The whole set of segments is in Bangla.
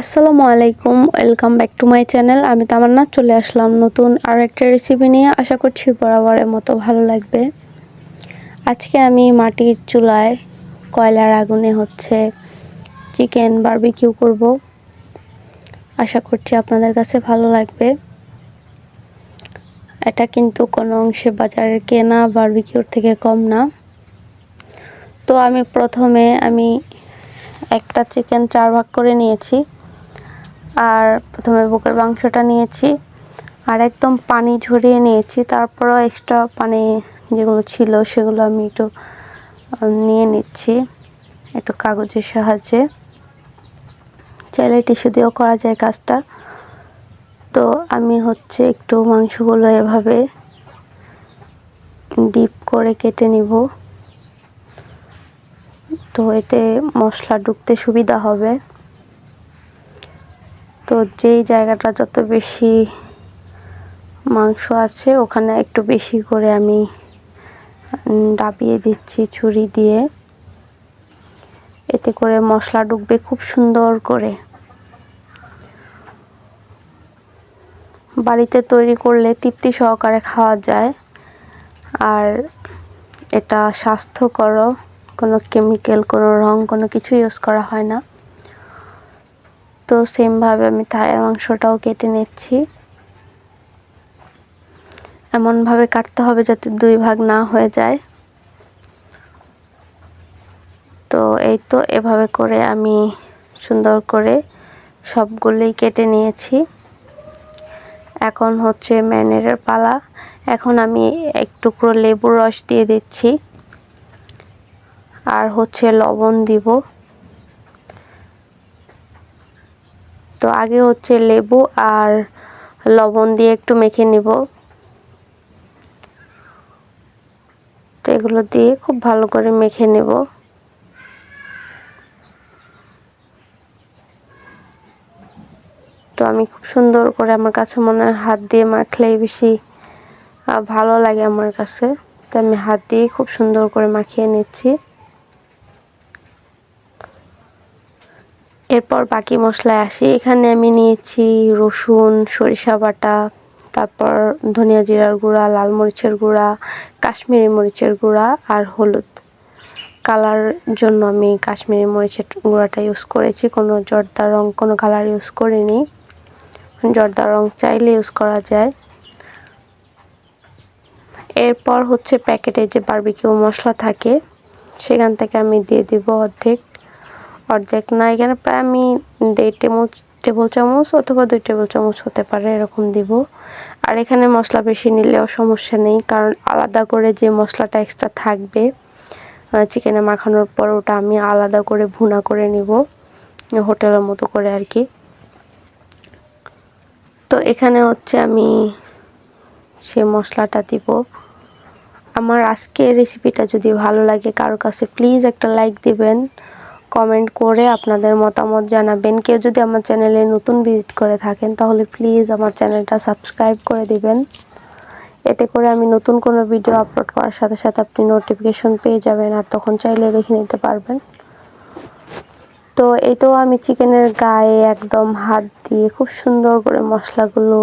আসসালামু আলাইকুম welcome back to my channel আমি তামান্না, চলে আসলাম নতুন আর একটা রেসিপি নিয়ে। আশা করছি বরাবরের মতো ভালো লাগবে। আজকে আমি মাটির চুলায় কয়লার আগুনে হচ্ছে চিকেন বারবিকিউ করব। আশা করছি আপনাদের কাছে ভালো লাগবে। এটা কিন্তু কোনো অংশে বাজারের কেনা বারবিকিউর থেকে কম না। তো আমি প্রথমে আমি একটা চিকেন চার ভাগ করে নিয়েছি। আর প্রথমে বুকের মাংসটা নিয়েছি, আর একদম পানি ঝরিয়ে নিয়েছি। তারপরও এক্সট্রা পানি যেগুলো ছিল সেগুলো আমি একটু নিয়ে নিচ্ছি একটু কাগজের সাহায্যে। চাইলে টিস্যু দিয়েও করা যায় কাজটা। তো আমি হচ্ছে একটু মাংসগুলো এভাবে ডিপ করে কেটে নিব। তো এতে মশলা ঢুকতে সুবিধা হবে। তো যেই জায়গাটা যত বেশি মাংস আছে, ওখানে একটু বেশি করে আমি ডাবিয়ে দিচ্ছি ছুরি দিয়ে। এতে করে মশলা ঢুকবে খুব সুন্দর করে। বাড়িতে তৈরি করলে তৃপ্তি সহকারে খাওয়া যায়। আর এটা স্বাস্থ্যকর কোনো কেমিক্যাল, কোনো রং, কোনো কিছু ইউজ করা হয় না। তো সেমভাবে আমি থায়ের মাংসটাও কেটে নিচ্ছি। এমনভাবে কাটতে হবে যাতে দুই ভাগ না হয়ে যায়। তো এই তো এভাবে করে আমি সুন্দর করে সবগুলোই কেটে নিয়েছি। এখন হচ্ছে ম্যানেরের পালা। এখন আমি এক টুকরো লেবুর রস দিয়ে দিচ্ছি। আর হচ্ছে লবণ দিব। তো আগে হচ্ছে লেবু আর লবণ দিয়ে একটু মেখে নিব। তো এগুলো দিয়ে খুব ভালো করে মেখে নেব। তো আমি খুব সুন্দর করে আমার কাছে মনে হয় হাত দিয়ে মাখলেই বেশি ভালো লাগে আমার কাছে। তো আমি হাত দিয়ে খুব সুন্দর করে মাখিয়ে নিচ্ছি। এরপর বাকি মশলায় আসি। এখানে আমি নিয়েছি রসুন, সরিষা বাটা, তারপর ধনিয়া জিরার গুঁড়া, লাল মরিচের গুঁড়া, কাশ্মীরি মরিচের গুঁড়া আর হলুদ। কালার জন্য আমি কাশ্মীরি মরিচের গুঁড়াটা ইউজ করেছি। কোনো জর্দা রং, কোনো কালার ইউজ করিনি। জর্দা রং চাইলে ইউজ করা যায়। এরপর হচ্ছে প্যাকেটে যে বার্বিকিউ মশলা থাকে, সেখান থেকে আমি দিয়ে দিব অর্ধেক। অর্ধেক না, এখানে প্রায় আমি দেড় টেমচ টেবিল চামচ অথবা দুই টেবিল চামচ হতে পারে, এরকম দিব। আর এখানে মশলা বেশি নিলেও সমস্যা নেই, কারণ আলাদা করে যে মশলাটা এক্সট্রা থাকবে চিকেনে মাখানোর পর ওটা আমি আলাদা করে ভুনা করে নিব, হোটেলের মতো করে আর কি। তো এখানে হচ্ছে আমি সে মশলাটা দিব। আমার আজকের রেসিপিটা যদি ভালো লাগে, কারও কাছে প্লিজ একটা লাইক দিবেন। কমেন্ট করে আপনাদের মতামত জানাবেন। কেউ যদি আমার চ্যানেলে নতুন ভিজিট করে থাকেন, তাহলে প্লিজ আমার চ্যানেলটা সাবস্ক্রাইব করে দিবেন। এতে করে আমি নতুন কোনো ভিডিও আপলোড করার সাথে সাথে আপনি নোটিফিকেশন পেয়ে যাবেন আর তখন চাইলে দেখে নিতে পারবেন। তো এই তো আমি চিকেনের গায়ে একদম হাত দিয়ে খুব সুন্দর করে মশলাগুলো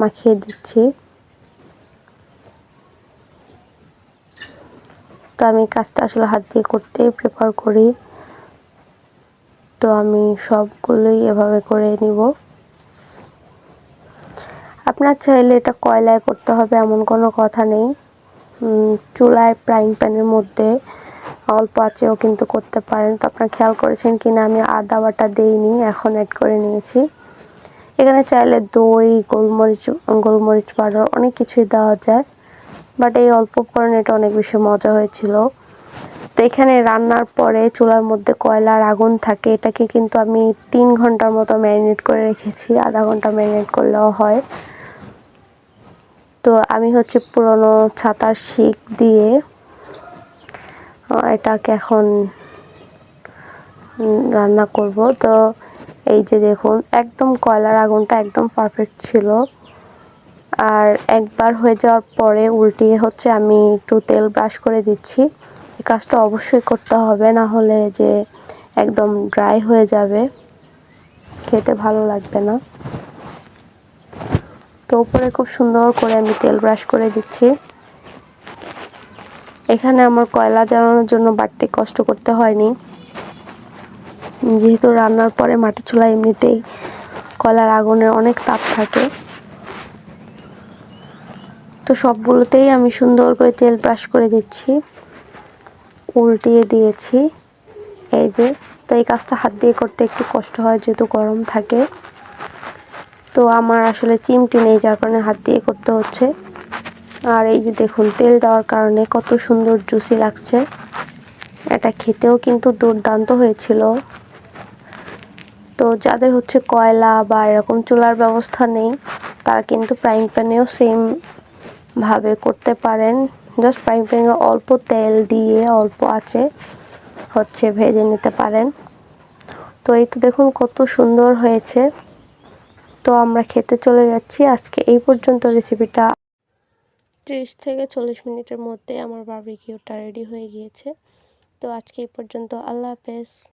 মাখিয়ে দিচ্ছি। তো আমি কাজটা আসলে হাত দিয়ে করতেই প্রেফার করি। তো আমি সবগুলোই এভাবে করে নিব। আপনার চাইলে এটা কয়লায় করতে হবে এমন কোনো কথা নেই। চুলায় ফ্রাইং প্যানের মধ্যে অল্প আঁচেও কিন্তু করতে পারেন। তো আপনার খেয়াল করেছেন কি না আমি আদা বাটা দিইনি, এখন অ্যাড করে নিয়েছি। এখানে চাইলে দই, গোলমরিচ গোলমরিচ পাউডার অনেক কিছুই দেওয়া যায়। বাট এই অল্প এটা অনেক বেশি মজা হয়েছিল। তো এখানে রান্নার পরে চুলার মধ্যে কয়লার আগুন থাকে, এটাকে কিন্তু আমি তিন ঘণ্টার মতো ম্যারিনেট করে রেখেছি, আধা ঘণ্টা ম্যারিনেট করলেও হয়। তো আমি হচ্ছে পুরনো ছাতার শিক দিয়ে এটাকে এখন রান্না করব। তো এই যে দেখুন, একদম কয়লার আগুনটা একদম পারফেক্ট ছিল। আর একবার হয়ে যাওয়ার পরে উল্টিয়ে হচ্ছে আমি একটু তেল ব্রাশ করে দিচ্ছি। এই কাজটা অবশ্যই করতে হবে, না হলে যে একদম ড্রাই হয়ে যাবে, খেতে ভালো লাগবে না। তো উপরে খুব সুন্দর করে আমি তেল ব্রাশ করে দিচ্ছি। এখানে আমার কয়লা জ্বালানোর জন্য বাড়তি কষ্ট করতে হয়নি। যেহেতু রান্নার পরে মাটি চুলা এমনিতেই কয়লার আগুনের অনেক তাপ থাকে। তো সবগুলোতেই আমি সুন্দর করে তেল ব্রাশ করে দিচ্ছি। উল্টিয়ে দিয়েছি। এই যে, তো এই কাজটা হাত দিয়ে করতে একটু কষ্ট হয়, যেহেতু গরম থাকে। তো আমার আসলে চিমটি নেই, যার কারণে হাত দিয়ে করতে হচ্ছে। আর এই যে দেখুন, তেল দেওয়ার কারণে কত সুন্দর জুসি লাগছে। এটা খেতেও কিন্তু দুর্দান্ত হয়েছিল। তো যাদের হচ্ছে কয়লা বা এরকম চুলার ব্যবস্থা নেই, তারা কিন্তু ফ্রাইং প্যানেও সেম ভাবে করতে পারেন। জাস্ট ফ্রাইং প্যানে অল্প তেল দিয়ে অল্প আছে হচ্ছে ভেজে নিতে পারেন। তো এই তো দেখুন কত সুন্দর হয়েছে। তো আমরা খেতে চলে যাচ্ছি। আজকে এই পর্যন্ত রেসিপিটা ত্রিশ থেকে চল্লিশ মিনিটের মধ্যে আমার বারবিকিউটা রেডি হয়ে গিয়েছে। তো আজকে এই পর্যন্ত আল্লাহ হাফেজ।